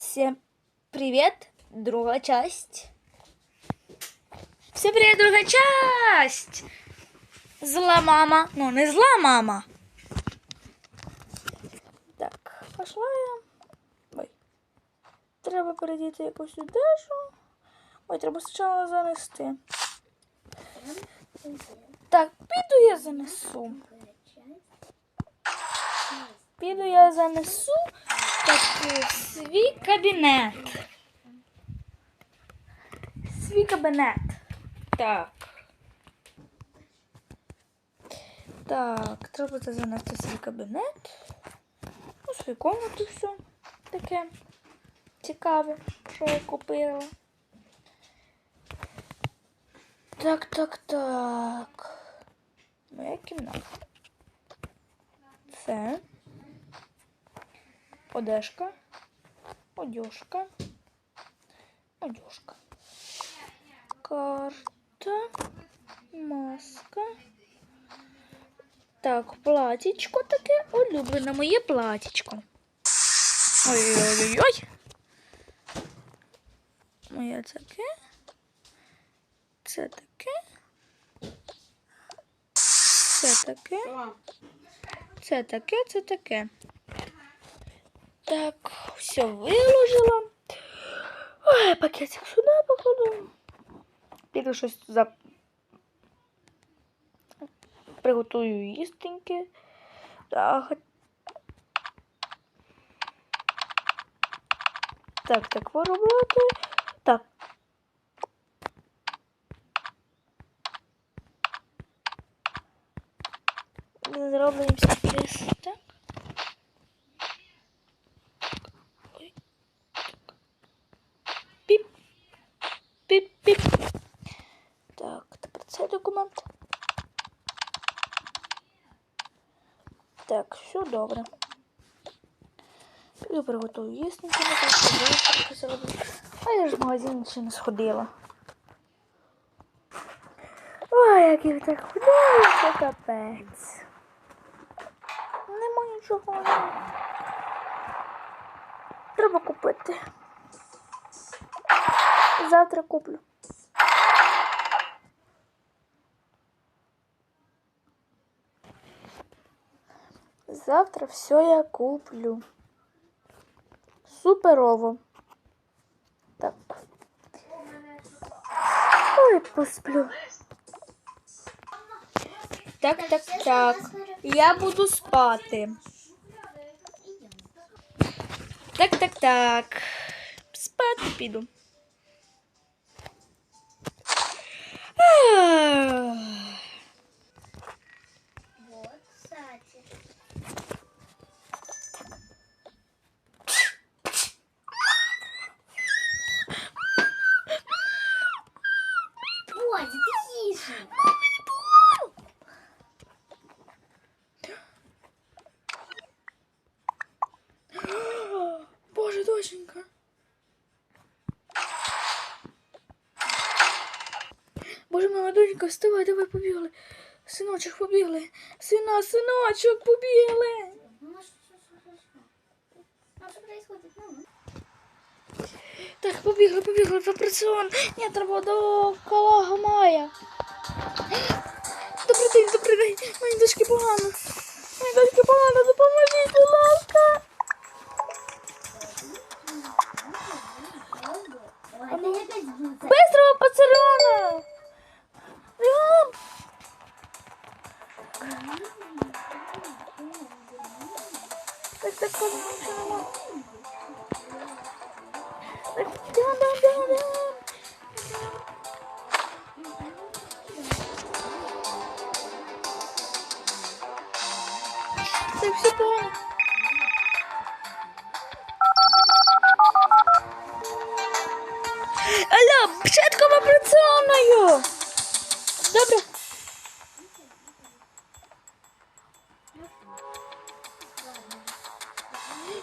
Всем привет, другая часть. Всем привет, другая часть. Зла мама. Ну, не зла мама. Так, пошла я. Ой. Треба передіти якусь одежу. Ой, треба спочатку занести. Так, піду я занесу. Піду я занесу так, в свій кабінет. Свій кабінет. Так. Так, треба це занести свій кабінет. У свою комнату все таке цікаве, що я купила. Так, так, так. Моя кімната. Це одежка, одежка, одежка. Карта, маска. Так, платічко таке улюблене моє платічко. Ой-ой-ой. Моє таке. Це таке. Це таке. Це таке, це таке. Так, все виложила. Ой, пакетик сюди покладу. Піду щось за... Приготую їстеньки. Так. Так, так, виробляти. Так. Зроблено сюрприз. Так. Документ. Так, все добре. Піду приготую їсти. А я ж в магазин ще не сходила. Ой, як я так худаю, що капець. Нема нічого. Треба купити. Завтра куплю. Завтра все я куплю. Суперово. Так. Ой, посплю. Так, так, так. Я буду спати. Так, так, так. Спати піду. Боже, мама, доченька, вставай, давай побігли. Синочок, побігли. Сина, синочок, побігли. Так, побігли, побігли в операціон. Ні, треба до Калага Мая. Добрий день, добрий день. Моїй дочки погано. Моїй дочки погано,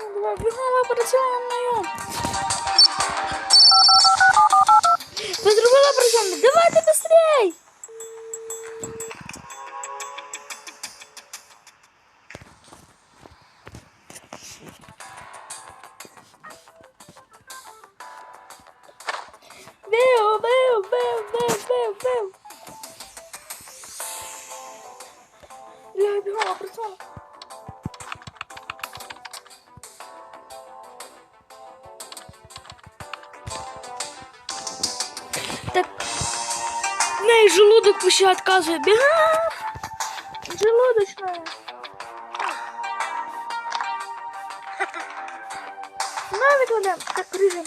Ну, давай, бігом працюємо на нього. Ви зробили причому? Давайте быстрей! Бив, бив, бив, бив, бив, бив. еще отказывает. Желудочная. Ну, Навык туда, как рыжим.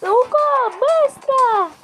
Ну-ка, быстро!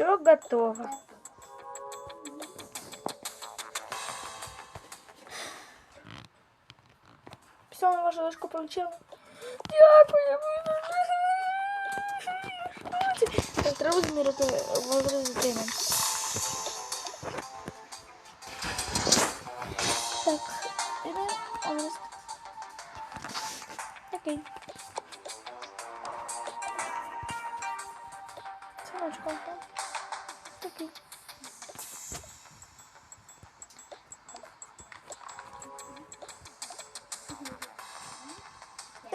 Все готово. Все, на вашу ложку получила. Дякую. Так, треба зміряти возраст дитини. Так, іде возраст. Окей.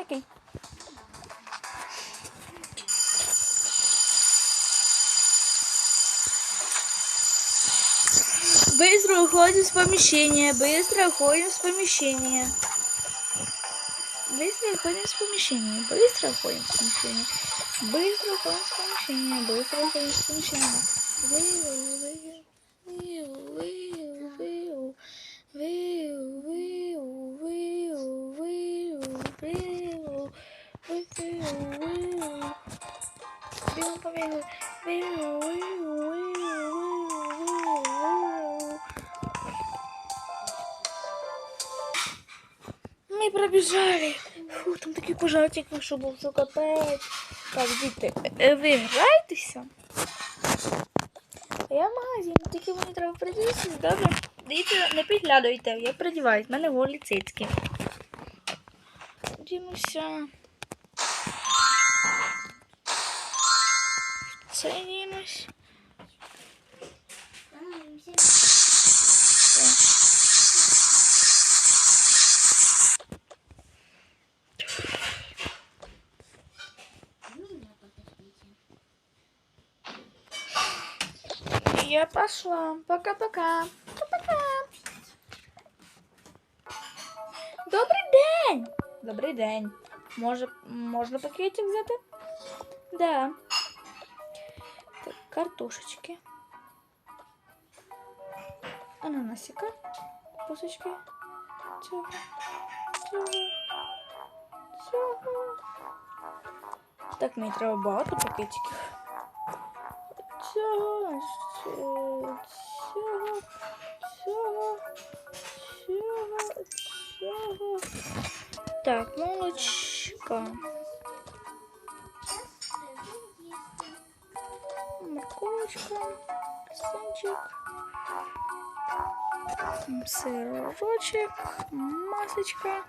Такий. Быстро уходим с помещения, быстро уходим с помещения. Быстро уходим с помещения, быстро уходим с помещения. Быстро уходим с помещения, быстро уходим с помещения. Виу, виу, виу, виу, виу, виу, виу, виу, виу, Бігу, побігу. Бігу, бігу, бігу, бігу. Ми пробіжали. Фу, там такий пожар тільки що був, що капець. Так, діти, е, ви граєтеся? Я в магазин, тільки мені треба придивитися, добре. Дивіться, не підглядуйте, я придіваюсь, в мене волі цицькі. Дімося. Дінусь. Я пошла. Пока-пока. Пока-пока. Добрий день. Добрий день. Може, можна пакетик взяти? Да. Картошечки. Ананасика. Кусочки. Цього. Цього. Цього. Так, мені треба багато пакетиків. Цього, цього, цього, цього, цього, цього. Так, молочка. сырочек, масочка.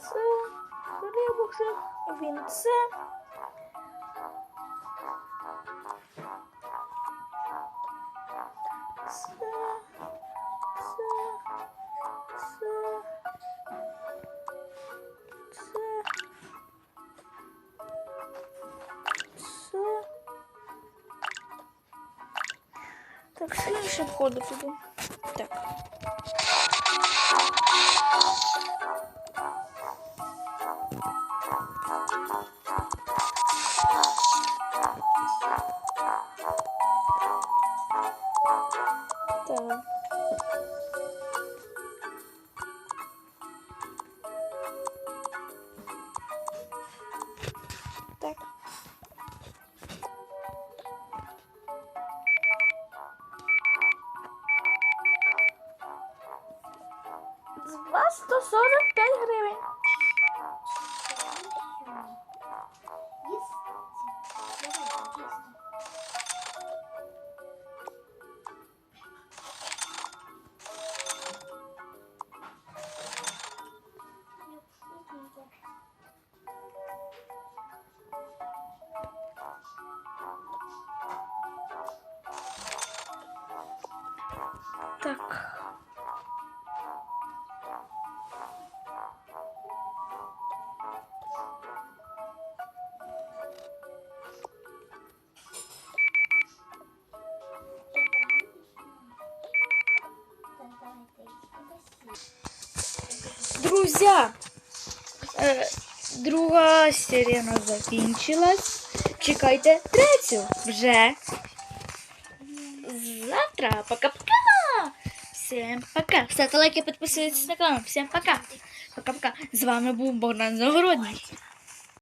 Це, рибухи, він це. Так, слідчим входу піду. Так. З вас 145 гривень. Так. Друзья, е, друга сирена закінчилась. Чекайте третю вже. Завтра. Пока-пока. Всем пока. Ставте лайки, підписуйтесь на канал. Всем пока. Пока-пока. З вами був Богдан Загородній.